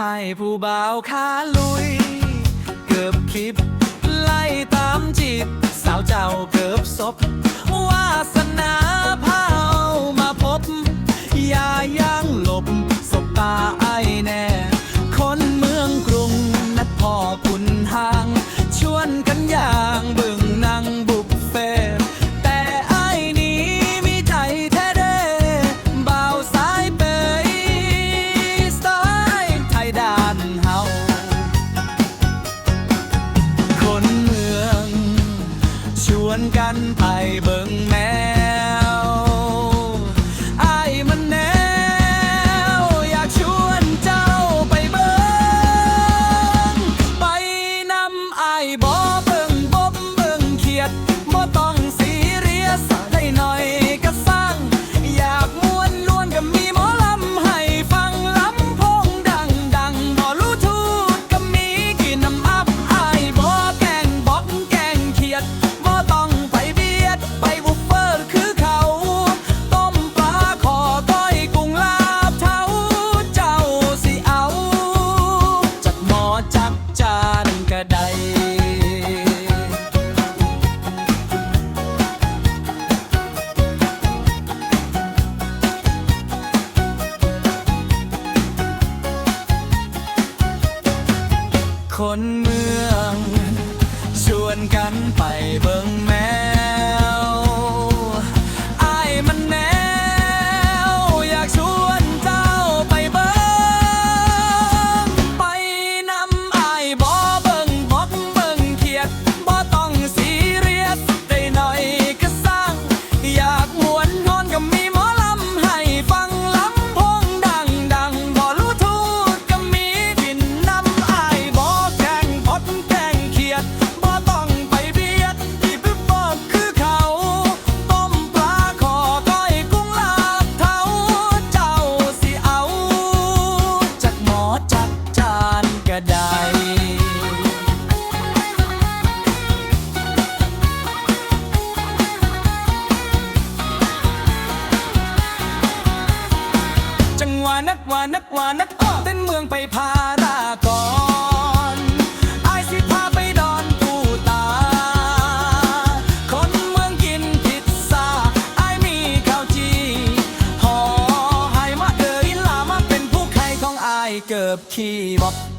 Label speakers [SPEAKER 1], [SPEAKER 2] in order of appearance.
[SPEAKER 1] ให้ผู้บ่าวขาลุย เกือบคลิปไล่ตามันไปเบิ่งแม่ คนเมือง ชวนกันไปเบิ่งแม่ นักว่านักว่านักอ้อเต้นเมืองไปพารากอนไอายสิพาไปดอนตูตา คนเมืองกินพิซซ่าไอมีข้าวจีห่อให้มาเอ๋ยลามาเป็นผู้ใครของไอเกือบขี้บ๊อ